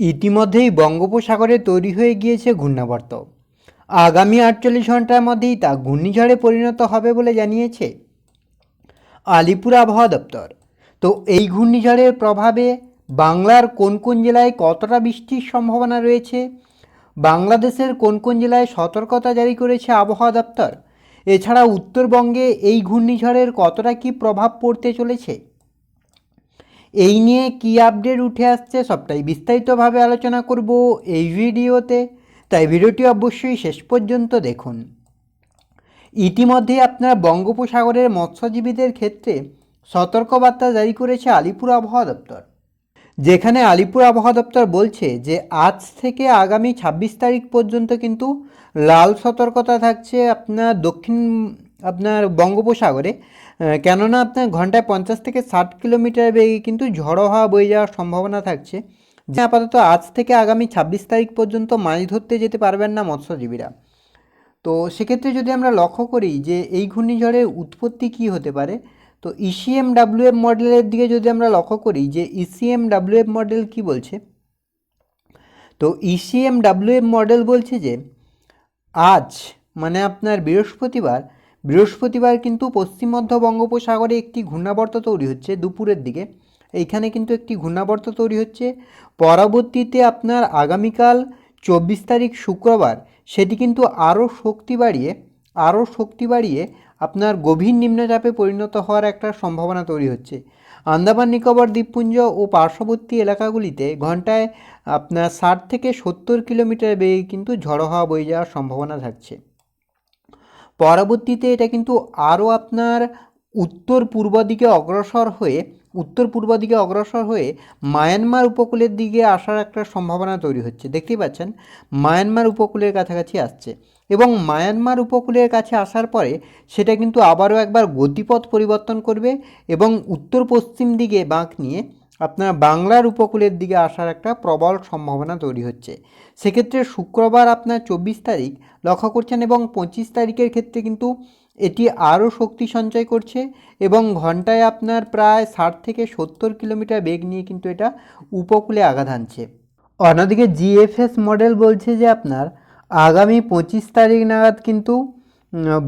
ইতিমধ্যেই বঙ্গোপসাগরে তৈরি হয়ে গিয়েছে ঘূর্ণাবর্ত। আগামী আটচল্লিশ ঘণ্টার মধ্যেই তা ঘূর্ণিঝড়ে পরিণত হবে বলে জানিয়েছে আলিপুর আবহাওয়া দপ্তর। তো এই ঘূর্ণিঝড়ের প্রভাবে বাংলার কোন কোন জেলায় কতটা বৃষ্টির সম্ভাবনা রয়েছে, বাংলাদেশের কোন কোন জেলায় সতর্কতা জারি করেছে আবহাওয়া দপ্তর, এছাড়া উত্তরবঙ্গে এই ঘূর্ণিঝড়ের কতটা কী প্রভাব পড়তে চলেছে? এই নিয়ে কী আপডেট উঠে আসছে সবটাই বিস্তারিতভাবে আলোচনা করব এই ভিডিওতে। তাই ভিডিওটি অবশ্যই শেষ পর্যন্ত দেখুন। ইতিমধ্যেই আপনার বঙ্গোপসাগরের মৎস্যজীবীদের ক্ষেত্রে সতর্কবার্তা জারি করেছে আলিপুর আবহাওয়া দপ্তর। যেখানে আলিপুর আবহাওয়া দপ্তর বলছে যে, আজ থেকে আগামী ছাব্বিশ তারিখ পর্যন্ত কিন্তু লাল সতর্কতা থাকছে আপনার দক্ষিণ আপনার বঙ্গোপসাগরে কেননা আপনার ঘন্টায় পঞ্চাশ থেকে ষাট কিলোমিটার বেগে কিন্তু ঝড়ো হাওয়া বয়ে যাওয়ার সম্ভাবনা থাকছে। যে আপাতত আজ থেকে আগামী ছাব্বিশ তারিখ পর্যন্ত মাছ ধরতে যেতে পারবেন না মৎস্যজীবীরা। তো সেক্ষেত্রে যদি আমরা লক্ষ্য করি যে এই ঘূর্ণিঝড়ের উৎপত্তি কী হতে পারে, তো E ইসিএম ডাব্লিউএফ মডেলের দিকে যদি আমরা লক্ষ্য করি যে E ইসিএম ডাব্লিউএফ মডেল কি বলছে, তো E ইসিএম ডাব্লিউএফ মডেল বলছে যে আজ মানে আপনার বৃহস্পতিবার বৃহস্পতিবার কিন্তু পশ্চিম মধ্য বঙ্গোপসাগরে একটি ঘূর্ণাবর্ত তৈরি হচ্ছে দুপুরের দিকে। এইখানে কিন্তু একটি ঘূর্ণাবর্ত তৈরি হচ্ছে। পরবর্তীতে আপনার আগামীকাল চব্বিশ তারিখ শুক্রবার, সেটি কিন্তু আরও শক্তি বাড়িয়ে, আরও শক্তি বাড়িয়ে আপনার গভীর নিম্নচাপে পরিণত হওয়ার একটা সম্ভাবনা তৈরি হচ্ছে। আন্দামান নিকোবর দ্বীপপুঞ্জ ও পার্শ্ববর্তী এলাকাগুলিতে ঘন্টায় আপনার ষাট থেকে সত্তর কিলোমিটার বেগে কিন্তু ঝড়ো হাওয়া বয়ে যাওয়ার সম্ভাবনা থাকছে। পরবর্তীতে এটা কিন্তু আরও আপনার উত্তর পূর্ব দিকে অগ্রসর হয়ে, উত্তর পূর্ব দিকে অগ্রসর হয়ে মায়ানমার উপকূলের দিকে আসার একটা সম্ভাবনা তৈরি হচ্ছে। দেখতেই পাচ্ছেন, মায়ানমার উপকূলের কাছাকাছি আসছে এবং মায়ানমার উপকূলের কাছে আসার পরে সেটা কিন্তু আবারও একবার গতিপথ পরিবর্তন করবে এবং উত্তর পশ্চিম দিকে বাঁক নিয়ে আপনার বাংলার উপকূলের দিকে আসার একটা প্রবল সম্ভাবনা তৈরি হচ্ছে। সেক্ষেত্রে শুক্রবার আপনার চব্বিশ তারিখ লক্ষ্য করছেন এবং পঁচিশ তারিখের ক্ষেত্রে কিন্তু এটি আরও শক্তি সঞ্চয় করছে এবং ঘন্টায় আপনার প্রায় ষাট থেকে সত্তর কিলোমিটার বেগ নিয়ে কিন্তু এটা উপকূলে আঘাত আনছে অন্যদিকে জিএফএস মডেল বলছে যে আপনার আগামী পঁচিশ তারিখ নাগাদ কিন্তু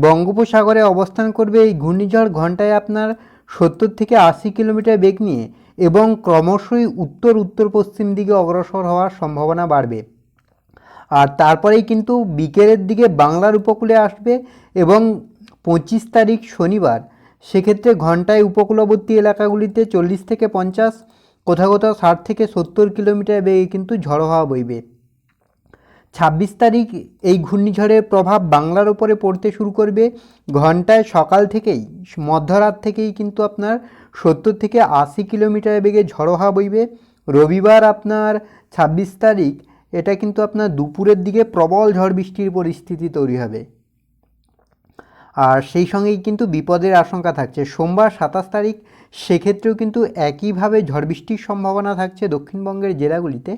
বঙ্গোপসাগরে অবস্থান করবে এই ঘূর্ণিঝড় ঘন্টায় আপনার সত্তর থেকে আশি কিলোমিটার বেগ নিয়ে। এবং ক্রমশই উত্তর উত্তর, পশ্চিম দিকে অগ্রসর হওয়ার সম্ভাবনা বাড়বে। আর তারপরেই কিন্তু বিকেলের দিকে বাংলার উপকূলে আসবে এবং পঁচিশ তারিখ শনিবার, সেক্ষেত্রে ঘন্টায় উপকূলবর্তী এলাকাগুলিতে চল্লিশ থেকে পঞ্চাশ, কোথাও কোথাও ষাট থেকে সত্তর কিলোমিটার বেগে কিন্তু ঝড়ো হওয়া বইবে। ছাব্বিশ তারিখ এই ঘূর্ণিঝড়ের প্রভাব বাংলার ওপরে পড়তে শুরু করবে। ঘন্টায় সকাল থেকেই, মধ্যরাত থেকেই কিন্তু আপনার সত্তর থেকে আশি কিলোমিটার বেগে ঝড়ো হাওয়া বইবে। রবিবার আপনার ছাব্বিশ তারিখ, এটা কিন্তু আপনার দুপুরের দিকে প্রবল ঝড় বৃষ্টির পরিস্থিতি তৈরি হবে। আর সেই সঙ্গেই কিন্তু বিপদের আশঙ্কা থাকছে। সোমবার সাতাশ তারিখ, সেক্ষেত্রেও কিন্তু একইভাবে ঝড় বৃষ্টির সম্ভাবনা থাকছে দক্ষিণবঙ্গের জেলাগুলিতে।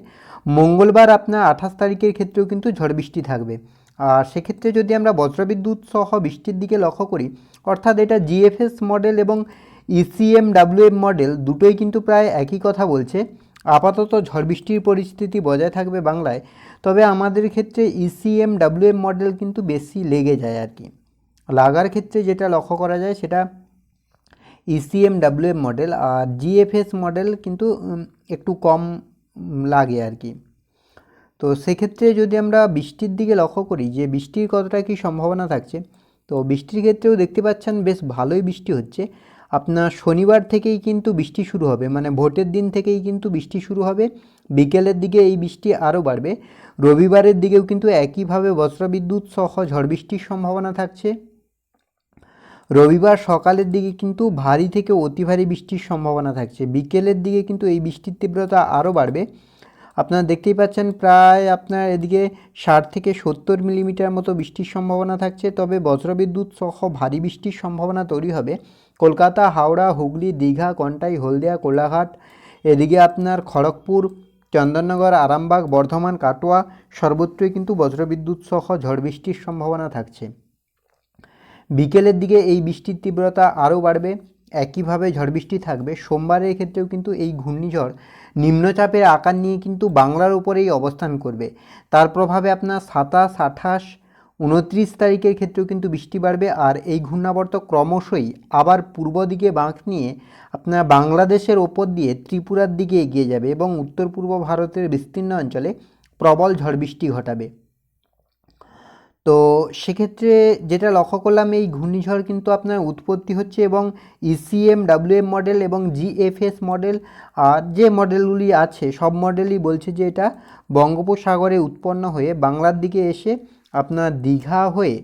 মঙ্গলবার আপনার আঠাশ তারিখের ক্ষেত্রেও কিন্তু ঝড় বৃষ্টি থাকবে। আর সেক্ষেত্রে যদি আমরা বজ্রবিদ্যুৎ সহ বৃষ্টির দিকে লক্ষ্য করি, অর্থাৎ এটা জিএফএস মডেল এবং ইসিএম ডাব্লিউএম মডেল, দুটোই কিন্তু প্রায় একই কথা বলছে। আপাতত ঝড় বৃষ্টির পরিস্থিতি বজায় থাকবে বাংলায়, তবে আমাদের ক্ষেত্রে ইসিএম ডাব্লিউএম মডেল কিন্তু বেশি লেগে যায় আর কি। লাগার ক্ষেত্রে যেটা লক্ষ্য করা যায় সেটা ইসিএম ডাব্লিউএম মডেল আর জিএফএস মডেল কিন্তু একটু কম লাগে আর কি। তো সেক্ষেত্রে যদি আমরা বৃষ্টির দিকে লক্ষ্য করি যে বৃষ্টির কতটা কি সম্ভাবনা থাকছে, তো বৃষ্টির ক্ষেত্রেও দেখতে পাচ্ছেন বেশ ভালোই বৃষ্টি হচ্ছে। আপনার শনিবার থেকেই কিন্তু বৃষ্টি শুরু হবে মানে ভোটের দিন থেকেই কিন্তু বৃষ্টি শুরু হবে। বিকেলের দিকে এই বৃষ্টি আরও বাড়বে। রবিবারের দিকেও কিন্তু একইভাবে বজ্রবিদ্যুৎ সহ ঝড় বৃষ্টির সম্ভাবনা থাকছে। রবিবার সকালের দিকে কিন্তু ভারী থেকে অতি ভারী বৃষ্টির সম্ভাবনা থাকছে। বিকেলের দিকে কিন্তু এই বৃষ্টির তীব্রতা আরও বাড়বে। আপনারা দেখতেই পাচ্ছেন প্রায় আপনার এদিকে ষাট থেকে সত্তর মিলিমিটার মতো বৃষ্টির সম্ভাবনা থাকছে। তবে বজ্রবিদ্যুৎ সহ ভারী বৃষ্টির সম্ভাবনা তৈরি হবে। কলকাতা, হাওড়া, হুগলি, দীঘা, কন্টাই, হলদিয়া, কোলাঘাট, এদিকে আপনার খড়গপুর, চন্দননগর, আরামবাগ, বর্ধমান, কাটোয়া সর্বত্রই কিন্তু বজ্রবিদ্যুৎ সহ ঝড় বৃষ্টির সম্ভাবনা থাকছে। বিকেলের দিকে এই বৃষ্টির তীব্রতা আরও বাড়বে, একইভাবে ঝড় বৃষ্টি থাকবে। সোমবারের ক্ষেত্রেও কিন্তু এই ঘূর্ণিঝড় নিম্নচাপের আকার নিয়ে কিন্তু বাংলার উপরেই অবস্থান করবে। তার প্রভাবে আপনার সাতাশ, আঠাশ, উনত্রিশ তারিখের ক্ষেত্রেও কিন্তু বৃষ্টি বাড়বে আর এই ঘূর্ণাবর্ত ক্রমশই আবার পূর্ব দিকে বাঁক নিয়ে আপনার বাংলাদেশের ওপর দিয়ে ত্রিপুরার দিকে এগিয়ে যাবে এবং উত্তর পূর্ব ভারতের বিস্তীর্ণ অঞ্চলে প্রবল ঝড় বৃষ্টি ঘটাবে। তো সেক্ষেত্রে যেটা লক্ষ্য করলাম, এই ঘূর্ণিঝড় কিন্তু আপনার উৎপত্তি হচ্ছে এবং ইসিএম ডাব্লিউএম মডেল এবং জিএফএস মডেল আর যে মডেলগুলি আছে, সব মডেলই বলছে যে এটা বঙ্গোপসাগরে উৎপন্ন হয়ে বাংলার দিকে এসে আপনার দীঘা হয়ে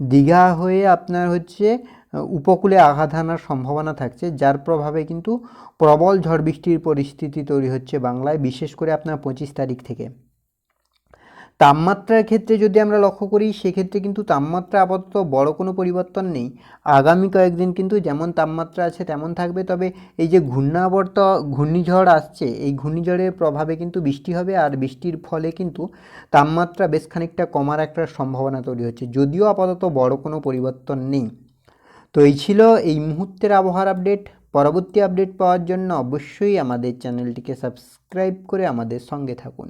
দীঘা হয়ে আপনার হচ্ছে উপকূলে আঘাত হানার সম্ভাবনা থাকছে, যার প্রভাবে কিন্তু প্রবল ঝড় বৃষ্টির পরিস্থিতি তৈরি হচ্ছে বাংলায়, বিশেষ করে আপনার পঁচিশ তারিখ থেকে। তাপমাত্রার ক্ষেত্রে যদি আমরা লক্ষ্য করি, সেক্ষেত্রে কিন্তু তাপমাত্রা আপাতত বড় কোনো পরিবর্তন নেই। আগামী কয়েকদিন কিন্তু যেমন তাপমাত্রা আছে, তেমন থাকবে। তবে এই যে ঘূর্ণাবর্ত, ঘূর্ণিঝড় আসছে, এই ঘূর্ণিঝড়ের প্রভাবে কিন্তু বৃষ্টি হবে আর বৃষ্টির ফলে কিন্তু তাপমাত্রা বেশ খানিকটা কমার একটা সম্ভাবনা তৈরি হচ্ছে। যদিও আপাতত বড় কোনো পরিবর্তন নেই। তো এই ছিল এই মুহূর্তের আবহাওয়ার আপডেট। পরবর্তী আপডেট পাওয়ার জন্য অবশ্যই আমাদের চ্যানেলটিকে সাবস্ক্রাইব করে আমাদের সঙ্গে থাকুন।